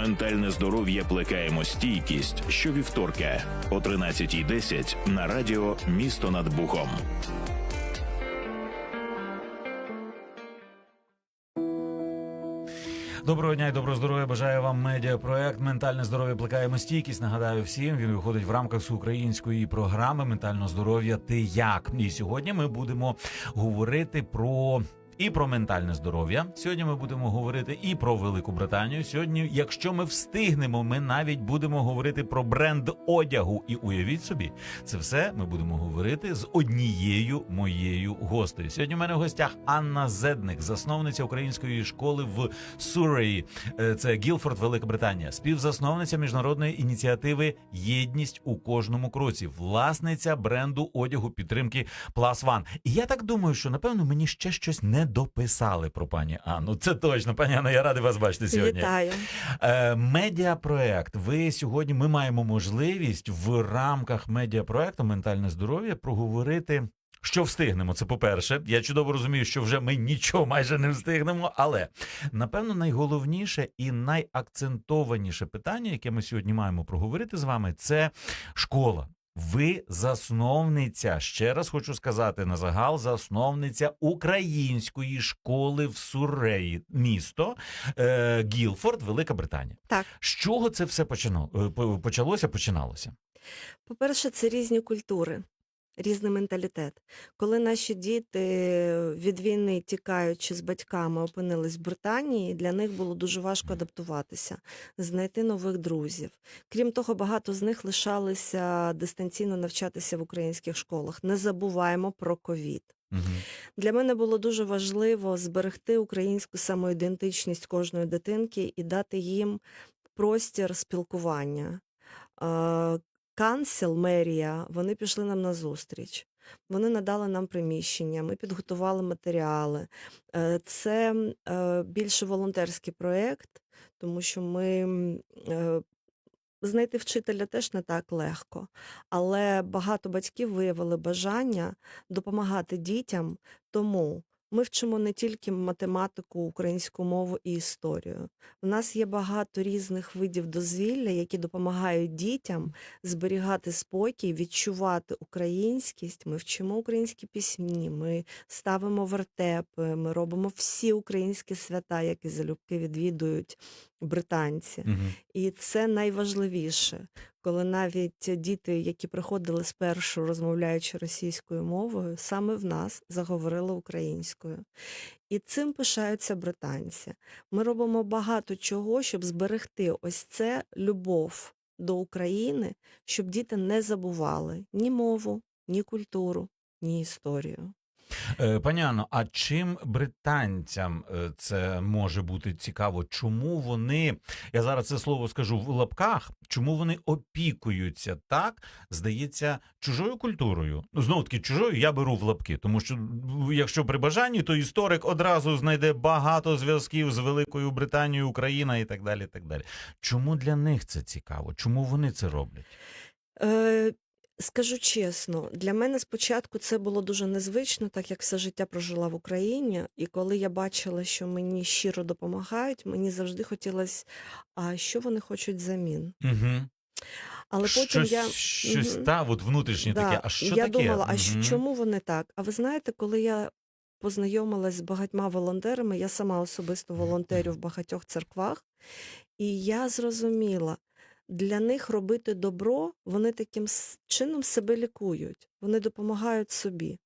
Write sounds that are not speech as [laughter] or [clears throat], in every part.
Ментальне здоров'я плекаємо стійкість щовівторка о 13.10 на радіо Місто над Бухом. Доброго дня і доброго здоров'я. Бажаю вам медіапроект Ментальне здоров'я плекаємо стійкість. Нагадаю всім, він виходить в рамках всеукраїнської програми Ментального здоров'я. Ти як? І сьогодні ми будемо говорити про. І про ментальне здоров'я. Сьогодні ми будемо говорити і про Велику Британію. Сьогодні, якщо ми встигнемо, ми навіть будемо говорити про бренд одягу. І уявіть собі, це все ми будемо говорити з однією моєю гостею. Сьогодні в мене в гостях Анна Зедник, засновниця української школи в Суреї. Е, Це Гілфорд, Велика Британія, співзасновниця міжнародної ініціативи Єдність у кожному кроці, власниця бренду одягу підтримки Plus One. І я так думаю, що напевно мені ще щось не дописали про пані Анну. Це точно, пані Анна, я радий вас бачити сьогодні. Вітаю. Е, медіапроект. Ви сьогодні ми маємо можливість в рамках медіапроекту Ментальне здоров'я проговорити. Що встигнемо, це по-перше. Я чудово розумію, що вже ми нічого майже не встигнемо. Але напевно найголовніше і найакцентованіше питання, яке ми сьогодні маємо проговорити з вами, це школа. Ви засновниця, ще раз хочу сказати на загал, засновниця української школи в Суреї, місто е, Гілфорд, Велика Британія. Так. З чого це все починало, е, почалося, починалося? По-перше, це різні культури, різний менталітет. Коли наші діти від війни, тікаючи з батьками, опинились в Британії, для них було дуже важко адаптуватися, знайти нових друзів. Крім того, багато з них лишалися дистанційно навчатися в українських школах. Не забуваємо про ковід. Угу. Для мене було дуже важливо зберегти українську самоідентичність кожної дитинки і дати їм простір спілкування. Канцел, мерія, вони пішли нам на зустріч. Вони надали нам приміщення, ми підготували матеріали. Е, Це е, більше волонтерський проєкт, тому що ми е, знайти вчителя теж не так легко. Але багато батьків виявили бажання допомагати дітям, тому ми вчимо не тільки математику, українську мову і історію. У нас є багато різних видів дозвілля, які допомагають дітям зберігати спокій, відчувати українськість. Ми вчимо українські пісні, ми ставимо вертепи, ми робимо всі українські свята, які залюбки відвідують британці. Угу. І це найважливіше, коли навіть діти, які приходили спершу розмовляючи російською мовою, саме в нас заговорили українською. І цим пишаються британці. Ми робимо багато чого, щоб зберегти ось це любов до України, щоб діти не забували ні мову, ні культуру, ні історію. Е, Пані Анно, а чим британцям е, це може бути цікаво? Чому вони, я зараз це слово скажу в лапках, чому вони опікуються так, здається, чужою культурою? Ну, знову таки, чужою я беру в лапки, тому що якщо при бажанні, то історик одразу знайде багато зв'язків з Великою Британією, Україна і так далі. і так далі. Чому для них це цікаво? Чому вони це роблять? Е, скажу чесно, для мене спочатку це було дуже незвично, так як все життя прожила в Україні. І коли я бачила, що мені щиро допомагають, мені завжди хотілося, а що вони хочуть взамін. Угу. Але потім щось, я щось Мгм. та, от внутрішнє Да, таке. А що я таке? думала, а що- чому вони так? А ви знаєте, коли я познайомилась з багатьма волонтерами, я сама особисто волонтерю в багатьох церквах, і я зрозуміла, для них робити добро, вони таким чином себе лікують, вони допомагають собі.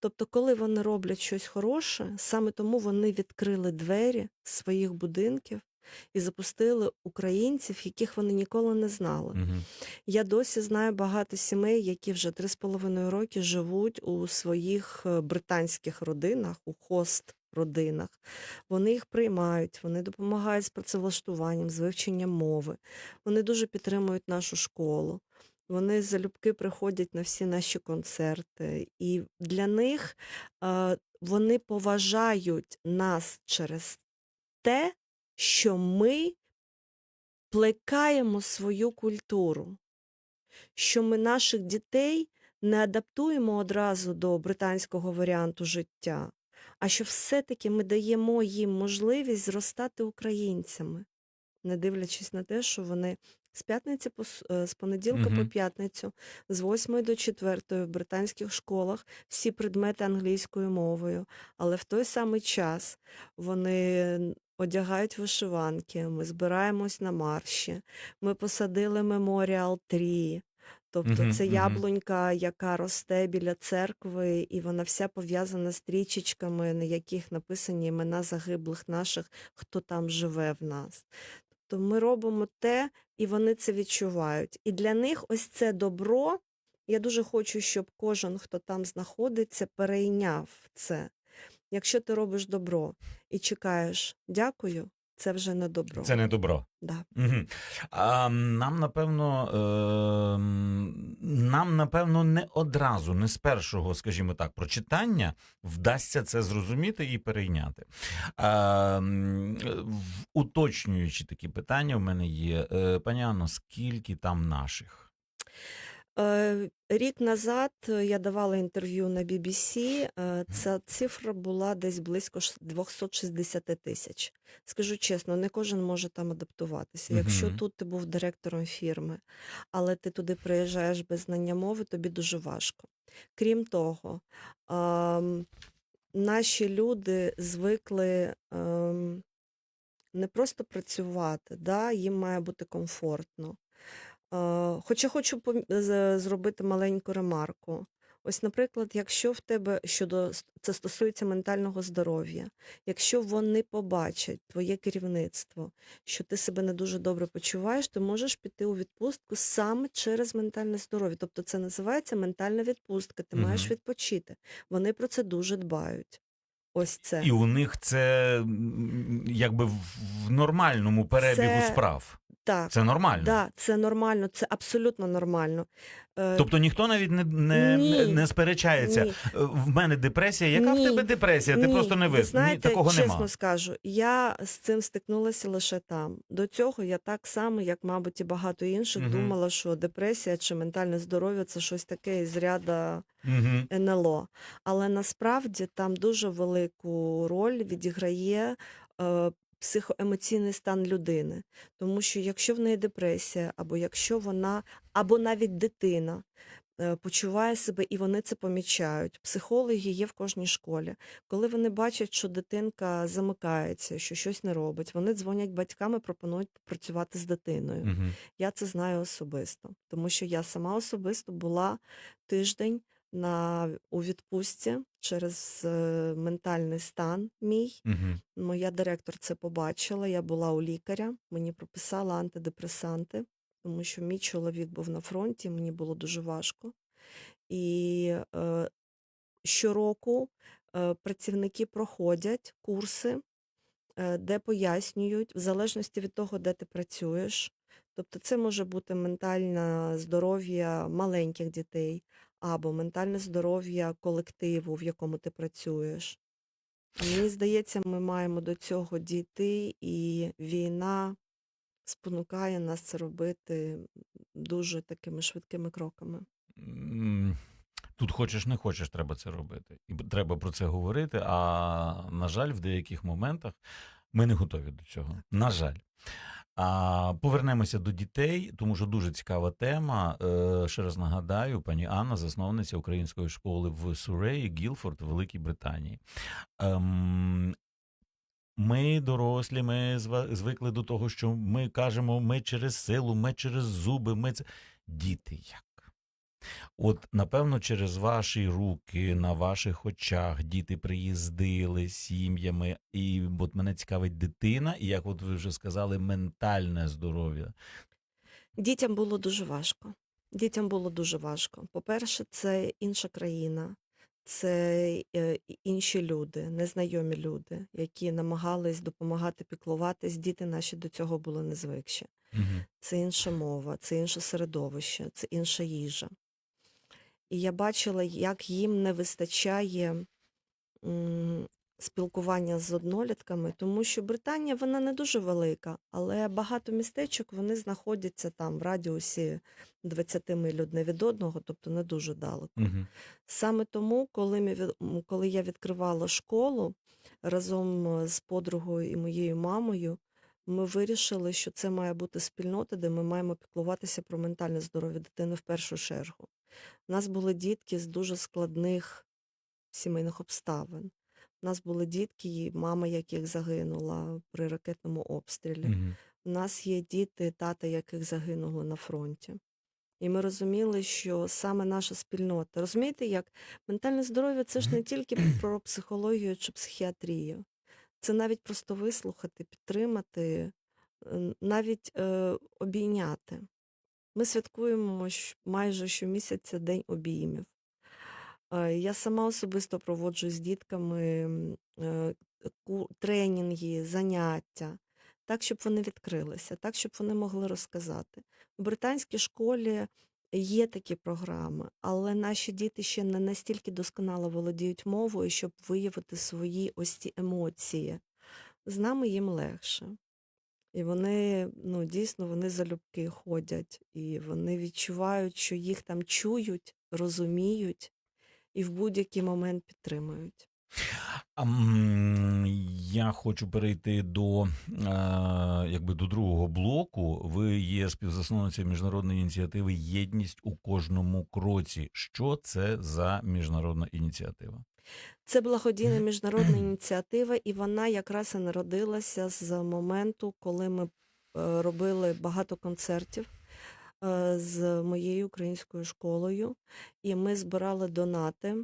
Тобто, коли вони роблять щось хороше, саме тому вони відкрили двері своїх будинків і запустили українців, яких вони ніколи не знали. Мгм. Я досі знаю багато сімей, які вже три з половиною роки живуть у своїх е, британських родинах, у хост родинах. Вони їх приймають, вони допомагають з працевлаштуванням, з вивченням мови. Вони дуже підтримують нашу школу. Вони залюбки приходять на всі наші концерти. І для них вони поважають нас через те, що ми плекаємо свою культуру, що ми наших дітей не адаптуємо одразу до британського варіанту життя, а що все-таки ми даємо їм можливість зростати українцями. не дивлячись на те, що вони з п'ятниці по е, з понеділка по п'ятницю, з 8 до 4 в британських школах всі предмети англійською мовою. Але в той самий час вони одягають вишиванки, ми збираємось на марші, ми посадили меморіал трі. Тобто Мгм, це мгм. яблунька, яка росте біля церкви, і вона вся пов'язана з стрічечками, на яких написані імена загиблих наших, хто там живе в нас. Тобто ми робимо те, і вони це відчувають. І для них ось це добро. Я дуже хочу, щоб кожен, хто там знаходиться, перейняв це. Якщо ти робиш добро і чекаєш дякую, це вже не добро. Це не добро. Да. Угу. А, нам напевно, е, нам напевно не одразу, не з першого, скажімо так, прочитання вдасться це зрозуміти і перейняти. А, уточнюючи такі питання, в мене є. Е, Пані Анно, скільки там наших? Е, Рік назад е, я давала інтерв'ю на BBC. е, Ця цифра була десь близько ш- 260 тисяч. Скажу чесно, не кожен може там адаптуватися. Якщо Мгм. тут ти був директором фірми, але ти туди приїжджаєш без знання мови, тобі дуже важко. Крім того, наші люди звикли ем, не просто працювати, да, їм має бути комфортно. Е, Хоча хочу пом- з- зробити маленьку ремарку. Ось, наприклад, якщо в тебе щодо с- це стосується ментального здоров'я, якщо вони побачать твоє керівництво, що ти себе не дуже добре почуваєш, ти можеш піти у відпустку саме через ментальне здоров'я. Тобто це називається ментальна відпустка. Ти маєш Мгм. відпочити. Вони про це дуже дбають. Ось це. І у них це м, якби в в нормальному перебігу Це- справ. Так, Це нормально. да, це нормально, це абсолютно нормально. Е, Тобто ніхто навіть не, не, Ні. не, сперечається. ні. Е, В мене депресія. Яка в тебе депресія? Ти Ні, просто не ви вис. знаєте, Ні, такого чесно нема. скажу, я з цим стикнулася лише там. До цього я так само, як, мабуть, і багато інших, Мгм. думала, що депресія чи ментальне здоров'я це щось таке із ряда Угу. НЛО. Але насправді там дуже велику роль відіграє е, психоемоційний стан людини. Тому що якщо в неї депресія, або якщо вона, або навіть дитина е, почуває себе, і вони це помічають. Психологи є в кожній школі. Коли вони бачать, що дитинка замикається, що щось не робить, вони дзвонять батькам і пропонують попрацювати з дитиною. Угу. Я це знаю особисто, тому що я сама особисто була тиждень на у відпустці через е, ментальний стан мій. Угу. Моя директор це побачила. Я була у лікаря, мені прописала антидепресанти, тому що мій чоловік був на фронті, мені було дуже важко. І е, щороку е, працівники проходять курси, е, де пояснюють, в залежності від того, де ти працюєш. Тобто це може бути ментальне здоров'я маленьких дітей або ментальне здоров'я колективу, в якому ти працюєш. Мені здається, ми маємо до цього дійти, і війна спонукає нас це робити дуже такими швидкими кроками. Тут хочеш, не хочеш, треба це робити. І треба про це говорити. А на жаль, в деяких моментах ми не готові до цього. На жаль. А повернемося до дітей, тому що дуже цікава тема. Е, ще раз нагадаю, пані Анна, засновниця української школи в Суреї, Гілфорд, Великій Британії. Ем, ми дорослі, ми звикли до того, що ми кажемо, ми через силу, ми через зуби, ми це. Діти як? От, напевно, через ваші руки, на ваших очах діти приїздили сім'ями, і от мене цікавить дитина, і як от ви вже сказали, ментальне здоров'я. Дітям було дуже важко. Дітям було дуже важко. По-перше, це інша країна, це е, інші люди, незнайомі люди, які намагались допомагати піклуватись. Діти наші до цього були незвикші. Угу. Це інша мова, це інше середовище, це інша їжа. І я бачила, як їм не вистачає спілкування з однолітками, тому що Британія вона не дуже велика, але багато містечок вони знаходяться там в радіусі 20 миль одне від одного, тобто не дуже далеко. Угу. Саме тому, коли, ми, коли я відкривала школу разом е, з подругою і моєю мамою, ми вирішили, що це має бути спільнота, де ми маємо піклуватися про ментальне здоров'я дитини в першу чергу. У нас були дітки з дуже складних сімейних обставин. У нас були дітки, мама яких загинула при ракетному обстрілі. Мгм. У нас є діти, тата яких загинули на фронті. І ми розуміли, що саме наша спільнота. Розумієте, як ментальне здоров'я це ж не тільки [clears throat] про психологію чи психіатрію. Це навіть просто вислухати, підтримати, навіть е, обійняти. Ми святкуємо майже щомісяця День обіймів. Е, Я сама особисто проводжу з дітками е, ку- тренінги, заняття, так, щоб вони відкрилися, так, щоб вони могли розказати. У британській школі є такі програми, але наші діти ще не настільки досконало володіють мовою, щоб виявити свої ось ці емоції. З нами їм легше. І вони, ну, дійсно, вони залюбки ходять, і вони відчувають, що їх там чують, розуміють і в будь-який момент підтримують. Я хочу перейти до, е, якби до другого блоку. Ви є співзасновницею міжнародної ініціативи Єдність у кожному кроці. Що це за міжнародна ініціатива? Це благодійна міжнародна ініціатива, і вона якраз і народилася з моменту, коли ми е, робили багато концертів е, з моєю українською школою, і ми збирали донати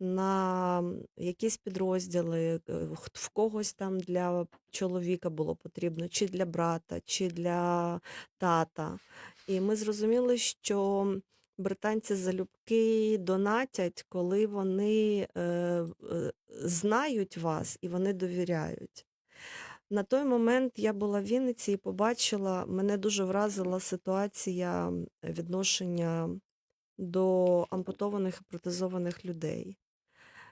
на якісь підрозділи, е, в когось там для чоловіка було потрібно, чи для брата, чи для тата. І ми зрозуміли, що британці залюбки донатять, коли вони е, е, знають вас і вони довіряють. На той момент я була в Вінниці і побачила, мене дуже вразила ситуація відношення до ампутованих і протезованих людей.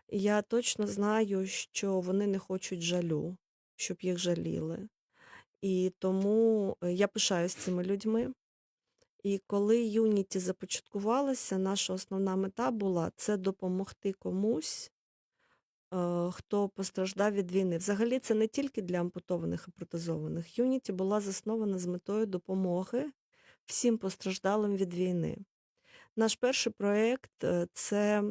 Я точно знаю, що вони не хочуть жалю, щоб їх жаліли. І тому е, я пишаюсь цими людьми. І коли Юніті започаткувалася, наша основна мета була це допомогти комусь, е, хто постраждав від війни. Взагалі, це не тільки для ампутованих і протезованих. Юніті була заснована з метою допомоги всім постраждалим від війни. Наш перший проєкт е, це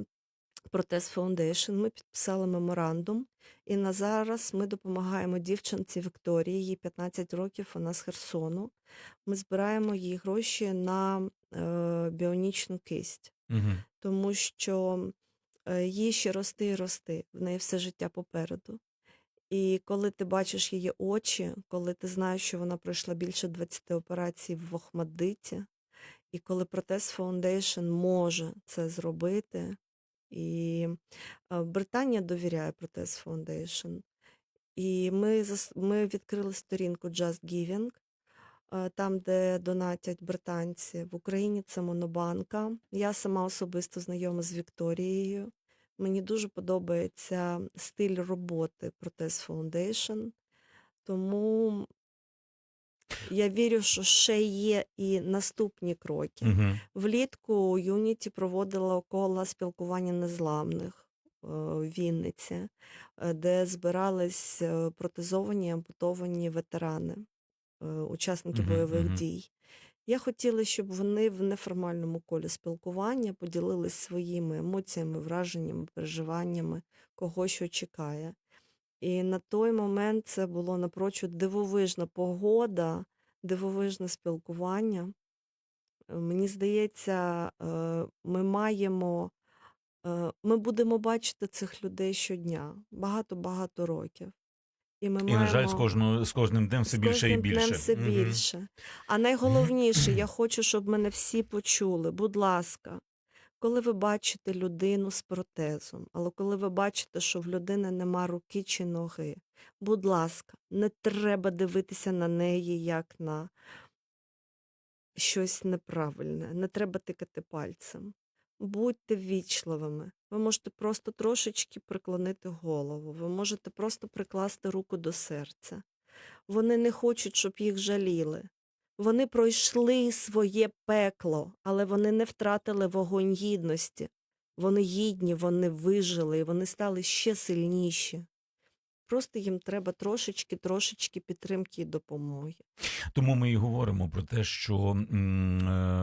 Протез Foundation. Ми підписали меморандум, і на зараз ми допомагаємо дівчинці Вікторії, їй 15 років, вона з Херсону. Ми збираємо їй гроші на е, біонічну кисть, Угу. тому що е, їй ще рости і рости, в неї все життя попереду. І коли ти бачиш її очі, коли ти знаєш, що вона пройшла більше 20 операцій в Охмадиті, і коли Протез Foundation може це зробити, і Британія довіряє Протез Foundation. І ми, ми відкрили сторінку Just Giving, там, де донатять британці. В Україні це Монобанка. Я сама особисто знайома з Вікторією. Мені дуже подобається стиль роботи Протез Foundation. Тому я вірю, що ще є і наступні кроки. Угу. Влітку Юніті проводила кола спілкування незламних е, в Вінниці, е, де збирались е, протезовані ампутовані ветерани, учасники Мгм, бойових мгм. дій. Я хотіла, щоб вони в неформальному колі спілкування поділились своїми емоціями, враженнями, переживаннями, кого що чекає. І на той момент це було напрочуд дивовижна погода, дивовижне спілкування. Е, Мені здається, е, ми маємо, е, ми будемо бачити цих людей щодня, багато-багато років. І ми І, на жаль, з, кожного, з кожним днем все з більше і більше. днем все більше. А найголовніше, [clears throat] я хочу, щоб мене всі почули. Будь ласка, коли ви бачите людину з протезом, але коли ви бачите, що в людини нема руки чи ноги, будь ласка, не треба дивитися на неї як на щось неправильне. Не треба тикати пальцем. Будьте ввічливими. Ви можете просто трошечки приклонити голову, ви можете просто прикласти руку до серця. Вони не хочуть, щоб їх жаліли. Вони пройшли своє пекло, але вони не втратили вогонь гідності. Вони гідні, вони вижили, і вони стали ще сильніші. Просто їм треба трошечки, трошечки підтримки і допомоги. Тому ми і говоримо про те, що е,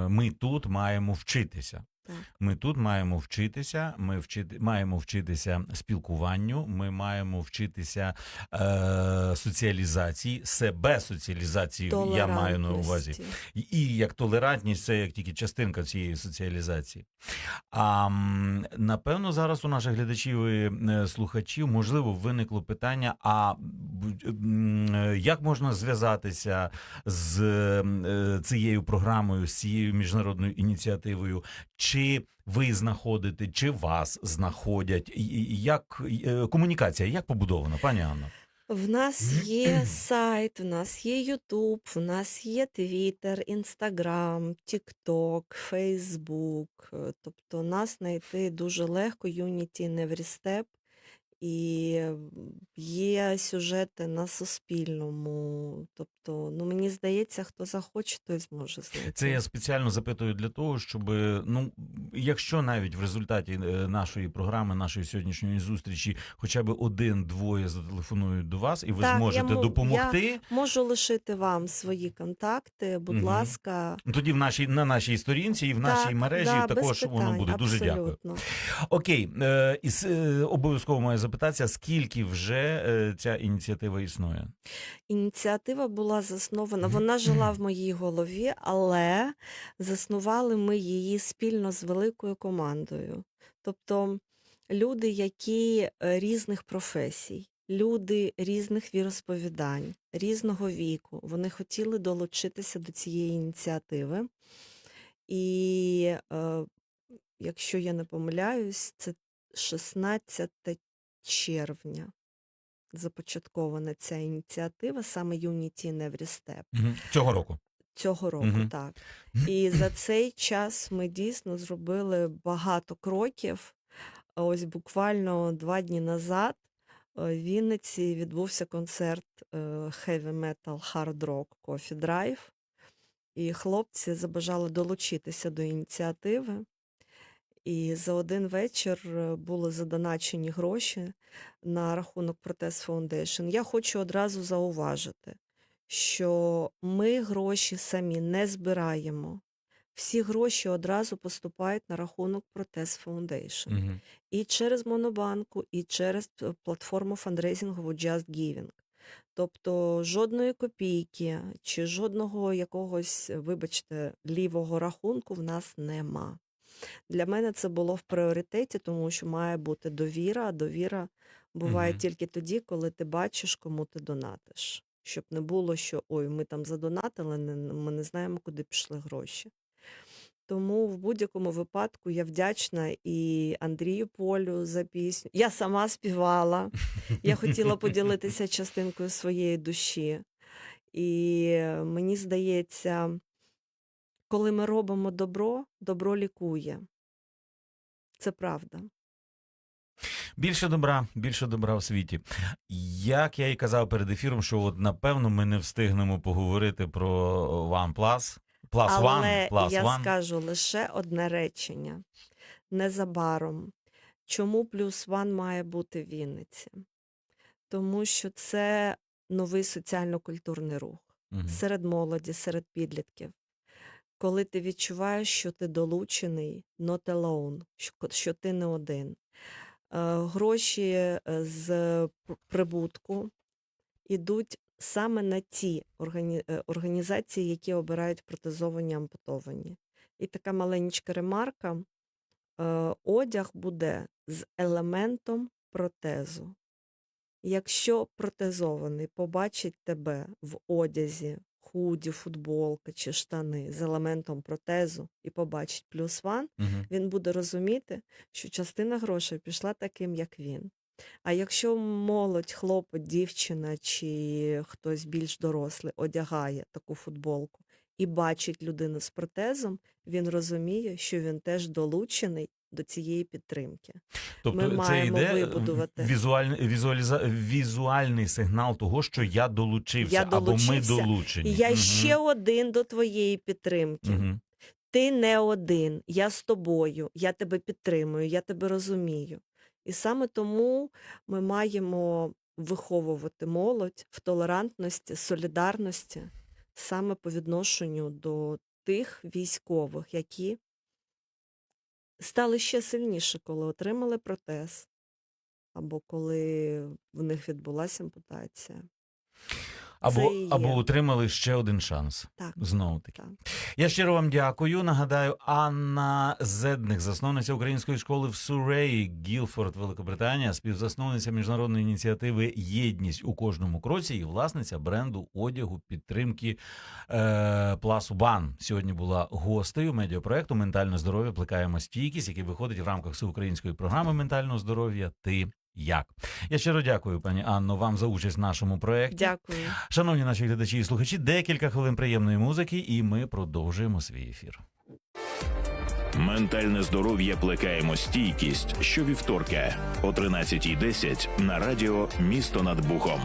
ми тут маємо вчитися. Так. Ми тут маємо вчитися. Ми вчити, маємо вчитися спілкуванню. Ми маємо вчитися е, соціалізації, себе соціалізації. Я маю на увазі. І- як толерантність це як тільки частинка цієї соціалізації. А напевно, зараз у наших глядачів і е, слухачів можливо виникло питання: а як можна зв'язатися з е, цією програмою, з цією міжнародною ініціативою? Чи ви знаходите, чи вас знаходять? Як е, комунікація, як побудована, пані Анна? В нас є сайт, в нас є Ютуб, в нас є Твіттер, Інстаграм, Тікток, Фейсбук. Е, Тобто нас знайти дуже легко, Unity Never Step. І є сюжети на Суспільному. Тобто, ну мені здається, хто захоче, той зможе знайти. Це я спеціально запитую для того, щоб ну, якщо навіть в результаті е, нашої програми, нашої сьогоднішньої зустрічі, хоча б один-двоє зателефонують до вас, і ви Так, я зможете мо- допомогти. Можу лишити вам свої контакти, будь Мгм. ласка. ну, Тоді в нашій на нашій сторінці і в нашій Так, мережі да, також воно буде. Дуже дякую. Окей, е, е, обов'язково маю запитатися, скільки вже е, ця ініціатива існує? Ініціатива була заснована, вона жила в моїй голові, але заснували ми її спільно з великою командою. Тобто люди, які е, різних професій, люди різних віросповідань, різного віку, вони хотіли долучитися до цієї ініціативи. І е, якщо я не помиляюсь, це 16 червня започаткована ця ініціатива, саме Unity Every Step Мгм. Цього року. цього року, Мгм. так. І за [clears throat] цей час ми дійсно зробили багато кроків. Ось буквально два дні назад е, в Вінниці відбувся концерт е, Heavy Metal Hard Rock Coffee Drive. І хлопці забажали долучитися до ініціативи. І за один вечір е, були задоначені гроші на рахунок Протест Foundation. Я хочу одразу зауважити, що ми гроші самі не збираємо. Всі гроші одразу поступають на рахунок Протест Foundation. Мгм. І через Монобанку, і через платформу фандрейзингову Just Giving. Тобто жодної копійки чи жодного якогось, вибачте, лівого рахунку в нас нема. Для мене це було в пріоритеті, тому що має бути довіра, а довіра буває Мгм. тільки тоді, коли ти бачиш, кому ти донатиш. Щоб не було, що ой, ми там задонатили, не- ми не знаємо, куди пішли гроші. Тому в будь-якому випадку я вдячна і Андрію Полю за пісню. Я сама співала. Я хотіла поділитися [laughs] частинкою своєї душі. І мені здається, коли ми робимо добро, добро лікує. Це правда. Більше добра, більше добра в світі. Як я і казав перед ефіром, що от напевно ми не встигнемо поговорити про OnePlus. Plus Але One, Plus я One. скажу лише одне речення. Незабаром. Чому плюс One має бути в Вінниці? Тому що це новий соціально-культурний рух. Мгм. серед молоді, серед підлітків. Коли ти відчуваєш, що ти долучений, not alone, що, ти не один. Е, Гроші е, з прибутку йдуть саме на ті е, організації, які обирають протезовані ампутовані. І така маленька ремарка: е, одяг буде з елементом протезу. Якщо протезований побачить тебе в одязі, худі, футболка чи штани з елементом протезу і побачить плюс ван, Мгм. він буде розуміти, що частина грошей пішла таким, як він. А якщо молодь, хлопець, дівчина чи хтось більш дорослий одягає таку футболку і бачить людину з протезом, він розуміє, що він теж долучений до цієї підтримки. Тобто Ми це маємо йде вибудувати. візуальний, візуаліза... візуальний сигнал того, що я долучився, Я або ми долучені. Я Мгм. ще один до твоєї підтримки. Мгм. Ти не один, я з тобою, я тебе підтримую, я тебе розумію. І саме тому ми маємо виховувати молодь в толерантності, солідарності саме по відношенню до тих військових, які стали ще сильніше, коли отримали протез, або коли в них відбулася ампутація. Або, Це або отримали ще один шанс. Так, Знову таки. так. Я щиро вам дякую. Нагадаю, Анна Зедник, засновниця української школи в Суреї, Гілфорд, Великобританія, співзасновниця міжнародної ініціативи Єдність у кожному кроці і власниця бренду одягу підтримки е, Пласу Бан. Сьогодні була гостею медіапроекту Ментальне здоров'я плекаємо стійкість, який виходить в рамках всеукраїнської програми ментального здоров'я. Ти як? Я щиро дякую, пані Анно, вам за участь в нашому проєкті. Дякую. Шановні наші глядачі і слухачі, декілька хвилин приємної музики, і ми продовжуємо свій ефір. Ментальне здоров'я плекаємо стійкість щовівторка о 13.10 на радіо Місто над Бухом.